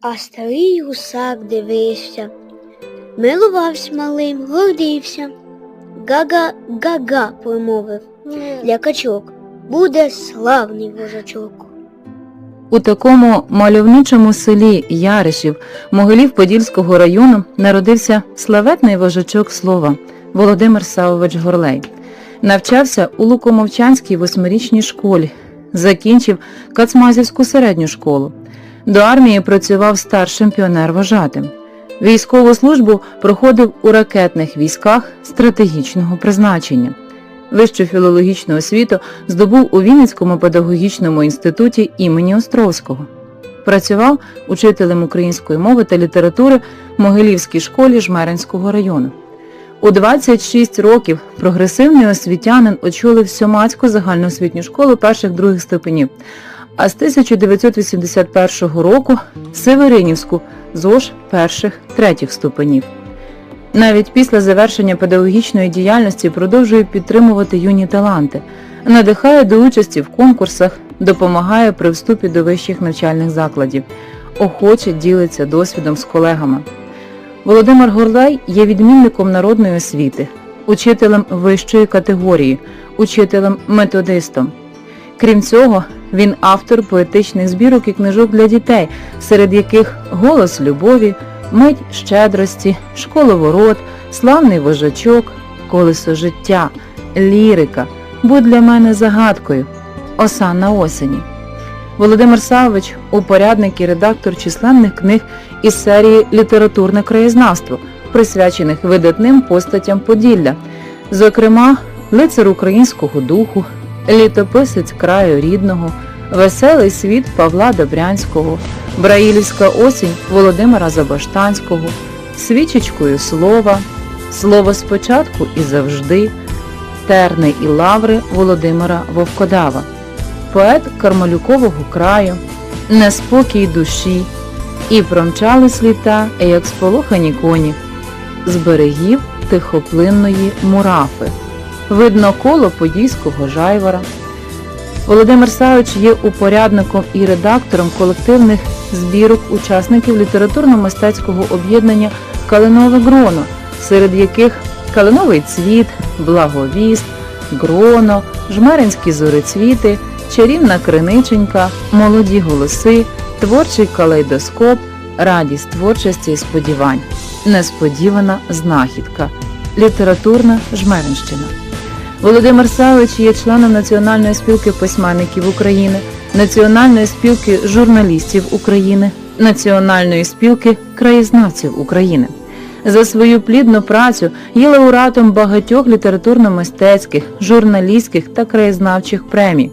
А старий гусак дивився, милувався малим, гордився. Гага, гага, промовив для качок. Буде славний вожачок. У такому мальовничому селі Яришів Могилів Подільського району народився славетний вожачок слова Володимир Савович Горлей. Навчався у Лукомовчанській восьмирічній школі, закінчив Кацмазівську середню школу. До армії працював старшим піонер-вожатим. Військову службу проходив у ракетних військах стратегічного призначення. Вищу філологічну освіту здобув у Вінницькому педагогічному інституті імені Островського. Працював учителем української мови та літератури в Могилівській школі Жмеринського району. У 26 років прогресивний освітянин очолив Сьомацьку загальноосвітню школу перших-других ступенів, а з 1981 року Северинівську ЗОЖ перших-третіх ступенів. Навіть після завершення педагогічної діяльності продовжує підтримувати юні таланти, надихає до участі в конкурсах, допомагає при вступі до вищих навчальних закладів, охоче ділиться досвідом з колегами. Володимир Горлай є відмінником народної освіти, учителем вищої категорії, учителем-методистом. Крім цього, він автор поетичних збірок і книжок для дітей, серед яких Голос любові, Мить щедрості, Школоворот, Славний вожачок, Колесо життя, Лірика, Будь для мене загадкою, Оса на осені. Володимир Савич упорядник і редактор численних книг із серії Літературне краєзнавство, присвячених видатним постатям Поділля, зокрема, лицар українського духу, літописець краю рідного, веселий світ Павла Добрянського, Браїлівська осінь Володимира Забаштанського, свічечкою слова, слово спочатку і завжди, терни і лаври Володимира Вовкодава, поет Кармалюкового краю, неспокій душі, і промчались літа, як сполохані коні, з берегів тихоплинної мурафи, видно коло подійського жайвара. Володимир Савич є упорядником і редактором колективних збірок учасників літературно-мистецького об'єднання Калинове Гроно, серед яких Калиновий цвіт, Благовіст, Гроно, Жмеринські зорецвіти, Чарівна криниченька, Молоді голоси, Творчий калейдоскоп, Радість творчості і сподівань, Несподівана знахідка, Літературна Жмеринщина. Володимир Савич є членом Національної спілки письменників України, Національної спілки журналістів України, Національної спілки краєзнавців України. За свою плідну працю є лауреатом багатьох літературно-мистецьких, журналістських та краєзнавчих премій.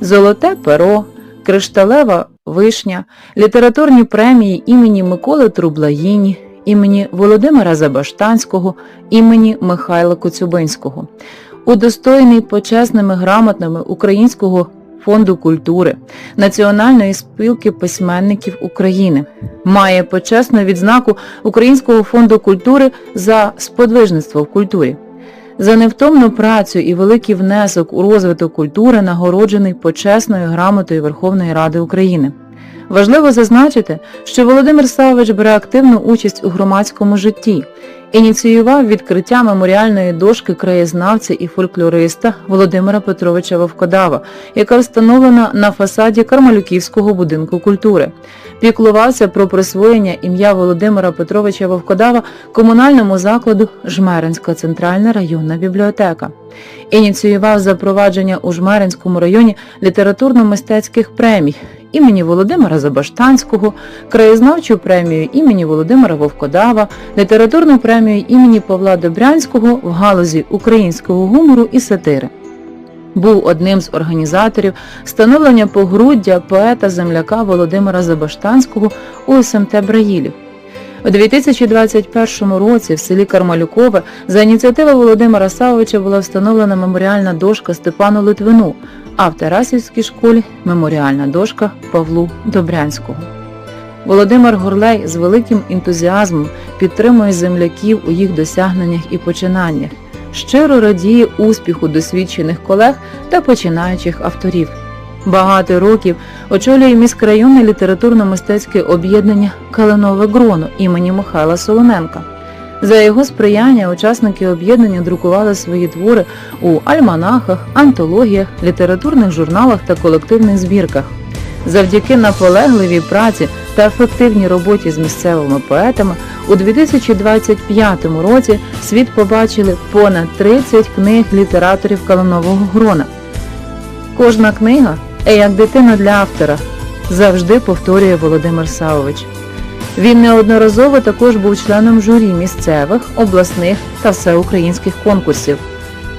Золоте перо, Кришталева вишня, літературні премії імені Миколи Трублаїні, імені Володимира Забаштанського, імені Михайла Коцюбинського удостоєний почесними грамотами Українського фонду культури, Національної спілки письменників України, має почесну відзнаку Українського фонду культури за сподвижництво в культурі. За невтомну працю і великий внесок у розвиток культури нагороджений почесною грамотою Верховної Ради України. Важливо зазначити, що Володимир Савович бере активну участь у громадському житті, ініціював відкриття меморіальної дошки краєзнавця і фольклориста Володимира Петровича Вовкодава, яка встановлена на фасаді Кармалюківського будинку культури. Піклувався про присвоєння ім'я Володимира Петровича Вовкодава комунальному закладу Жмеринська центральна районна бібліотека. Ініціював запровадження у Жмеринському районі літературно-мистецьких премій імені Володимира Забаштанського, краєзнавчу премію імені Володимира Вовкодава, літературну премію імені Павла Добрянського в галузі українського гумору і сатири. Був одним з організаторів встановлення погруддя поета-земляка Володимира Забаштанського у СМТ Браїлів. У 2021 році в селі Кармалюкове за ініціативи Володимира Савовича була встановлена меморіальна дошка Степану Литвину, а в Тарасівській школі меморіальна дошка Павлу Добрянського. Володимир Горлей з великим ентузіазмом підтримує земляків у їх досягненнях і починаннях, щиро радіє успіху досвідчених колег та починаючих авторів. Багато років очолює міськрайонне літературно-мистецьке об'єднання Калинове Гроно імені Михайла Солоненка. За його сприяння учасники об'єднання друкували свої твори у альманахах, антологіях, літературних журналах та колективних збірках. Завдяки наполегливій праці та ефективній роботі з місцевими поетами у 2025 році світ побачили понад 30 книг літераторів Калинового Грона. Кожна книга е як дитина для автора, завжди повторює Володимир Савович. Він неодноразово також був членом журі місцевих, обласних та всеукраїнських конкурсів.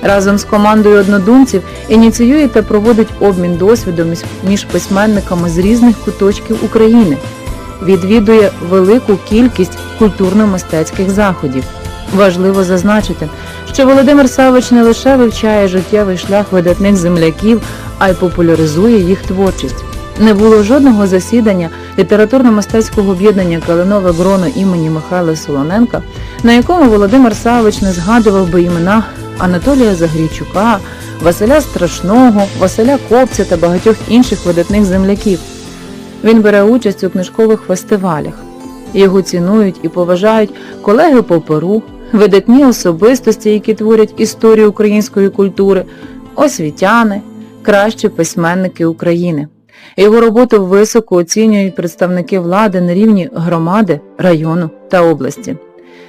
Разом з командою однодумців ініціює та проводить обмін досвідом між- письменниками з різних куточків України. Відвідує велику кількість культурно-мистецьких заходів. Важливо зазначити, що Володимир Савич не лише вивчає життєвий шлях видатних земляків, а й популяризує їх творчість. Не було жодного засідання літературно-мистецького об'єднання Калинове Гроно імені Михайла Солоненка, на якому Володимир Савич не згадував би імена Анатолія Загрійчука, Василя Страшного, Василя Копця та багатьох інших видатних земляків. Він бере участь у книжкових фестивалях. Його цінують і поважають колеги по перу, видатні особистості, які творять історію української культури, освітяни, кращі письменники України. Його роботу високо оцінюють представники влади на рівні громади, району та області.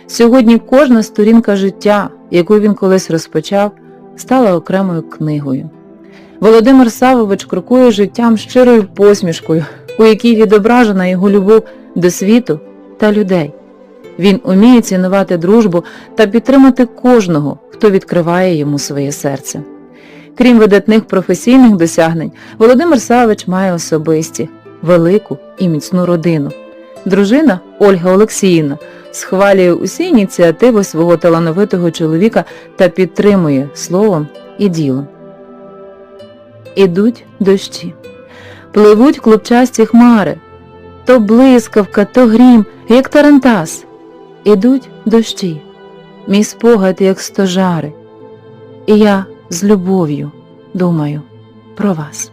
Сьогодні кожна сторінка життя, яку він колись розпочав, стала окремою книгою. Володимир Савович крокує життям щирою посмішкою, у якій відображена його любов до світу та людей. Він уміє цінувати дружбу та підтримати кожного, хто відкриває йому своє серце. Крім видатних професійних досягнень, Володимир Савич має особисті, велику і міцну родину. Дружина Ольга Олексіївна схвалює усі ініціативи свого талановитого чоловіка та підтримує словом і ділом. Ідуть дощі, пливуть клубчасті хмари, то блискавка, то грім, як тарантас. Ідуть дощі, мій спогад, як стожари, і я з любов'ю думаю про вас.